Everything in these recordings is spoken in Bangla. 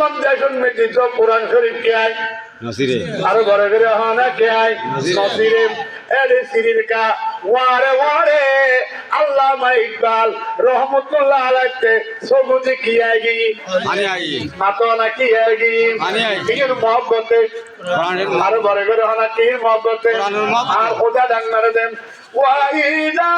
মুসলমান দেশন মেটিত কোরআন শরীফ কে আয় আরও ঘরে ঘরে হানা কে আয় নসিরে। এরে সিরির কা ওয়ারে ওয়ারে। আল্লামা ইকবাল রহমতুল্লাহ আলাইকে সবুজে কি আয়েগি আনে আই মাতনা কি আয়েগি আনে আই। কির মহব্বতে? আরও ঘরে ঘরে হানা কির আর খোদা দেন ওয়াইদা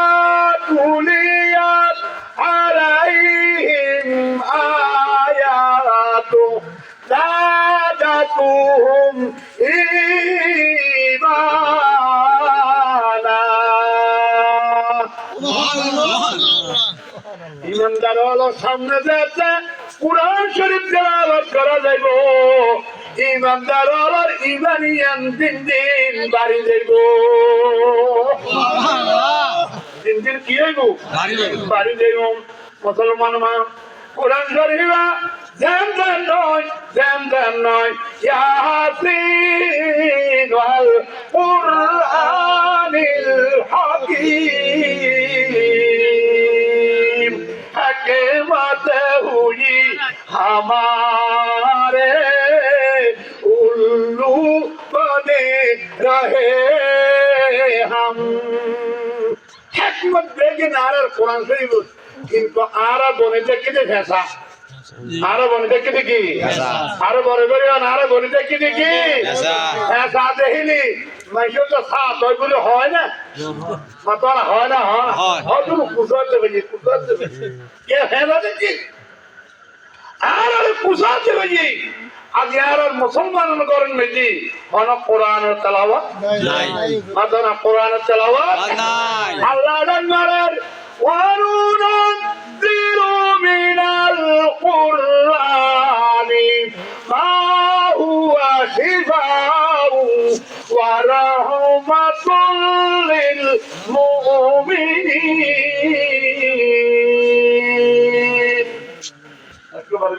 ইমানদার হলো সামনে যেতে কোরআন শরীফ তেলাওয়াত করা যাইব। ইমানদার হলো ইমানিয়ান দিন দিন বাড়ি যাইব। দিন দিন কি হইব? বাড়ি যাইব। মুসলমান মা কোরআন শরীফা দেন দেন নয় দেন দেন নয়। ইয়াসিন ওয়াল কুরআনিল हमारे उल्लू बने रहे हम হেকমত দেখে আর কোরআন শরীফ? কিন্তু আরা বনে দেখে ভেসা আরও বনে দেখে দেখি আরও বড় করে আরও বনে দেখে দেখি হ্যাঁ দেখিনি। মানুষের তো সা তৈ বলে হয় না। মাতার হয় না হয় হয়তো কুসর দেবে কুসর দেবে। কে হ্যাঁ দেখি আর পোশাকে লইয়ে আজ আর মুসলমান করেন মেজি কোন কোরআন তেলাওয়াত? নাই। মাদান কোরআন তেলাওয়াত? নাই। আল্লাহ ডাঙ্গারের ওয়ারুনান জিরু মিনাল কোরআনি মা হুয়া শিফাউ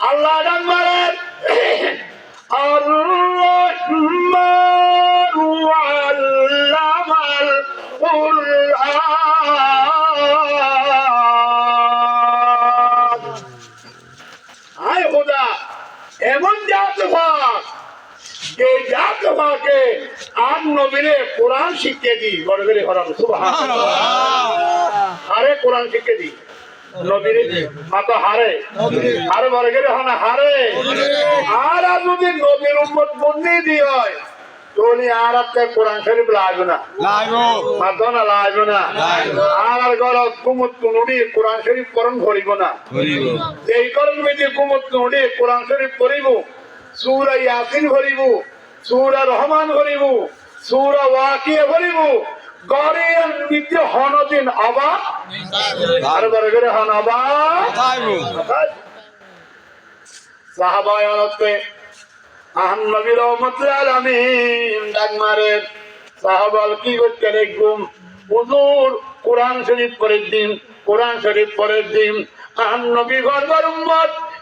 আল্লাহ ডাক মারেন। এমন জাতভা যে জাতভাকে আর নবীরে কোরআন শিখিয়ে দিই। গড়ে হরান সুবাহ আরে কোরআন শিখিয়ে দিই। নবীরে মাতা হারে। আরে বড় করে হনা হারে। আর আর যদি নবীর উম্মত বন্দি দি হয় তোনি আর আপনি কোরআন শরীফ লাগবে না? লাইবো না লাগবে না? আর আর গর কুমত কুনুড়ি কোরআন শরীফ করণ ধরিব না। এই করণ মেয়েদের কুমত কুনুড়ি কোরআন শরীফ করিব। সুরা ইয়াসিন সুরা রহমান ভরিব সুরা ওয়াকিয়ে ভরিব গরিয়ান নিত্য হনদিন আর করে হন অবাক সাহাবায় অনত্বে আহম নবী রহমতুল আলমিন ডাক মারেন সাহাবাল কি করতে দেখুম হুজুর কোরআন শরীফ পরের দিন কোরআন শরীফ পরের দিন আহম নবী গর্বার উম্মত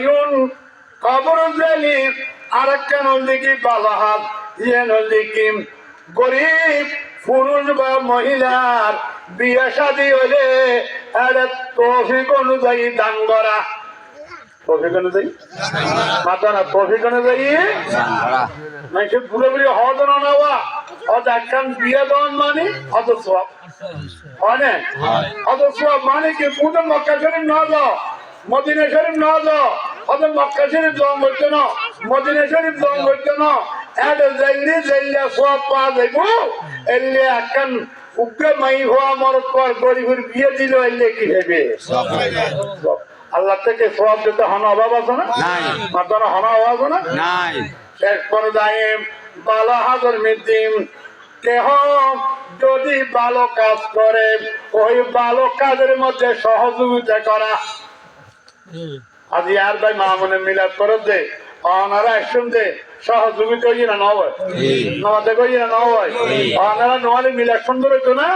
আয়ুন কবর জানি আরেকটা নদীকে বালাহাত ইয়ে নদীকে গরিব পুরুষ বা মহিলার বিয়ে শাদী হলে একটা তৌফিক অনুযায়ী দান করা। তফিকনে যাই মাতা না তফিকনে অনুযায়ী সে পুরোপুরি হওয়া তো না নেওয়া। অত একখান বিয়ে দেওয়ান মানে অত সব হয় অত সব মানে কি? পুজো মক্কা শরীফ না যাও মদিনা শরীফ না যাও অত মক্কা শরীফ জম করতে না মদিনা শরীফ জম করতে না এটা জলদি জলদি সব পাওয়া যাইব এলে একখান উগ্রে মাই হওয়া মরত পর গরিবের বিয়ে দিল এলে কি হবে? আল্লাহ থেকে সব দিতে হন অভাব আছে না। মাতারা হন অভাব না? নাই। শেষ ভালো হাজার মিদিম কেহ যদি ভালো কাজ করে ওই ভালো কাজের মধ্যে সহযোগিতা করা। আজ আর ভাই মা মনে মিলাদ করে দে অনারা শুনতে সহযোগিতা করি না নয় করি না নয় অনারা নোয়ালে মিলাদ সুন্দর হইতো না?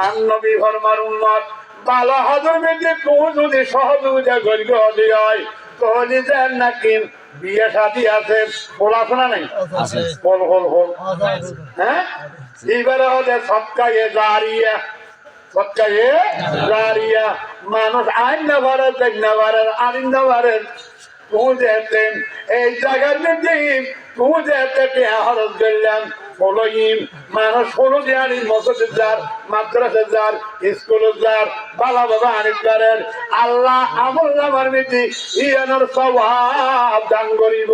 আর নবী ফরমার উন্নত ভালো হাজার মিদিম কেউ যদি সহযোগিতা করি হতে হয় তাহলে দেন নাকি বিয়ে সাথী আছে পড়াশোনা নেই? হল হল হল হ্যাঁ? এইবারে হলে সৎকায়ে জারিয়া সৎকায়ে জারিয়া মানুষ আইন না পারে দেখ না আইন এই জায়গার মধ্যে যেতে টিয়া করলাম ফলোইম মানুষ ষোলো দিয়ানি মসজিদ যার মাদ্রাসা যার স্কুল যার বালা বাবা আনিস করেন আল্লাহ আমল নামার মিতি ইয়ানোর স্বভাব দান করিব।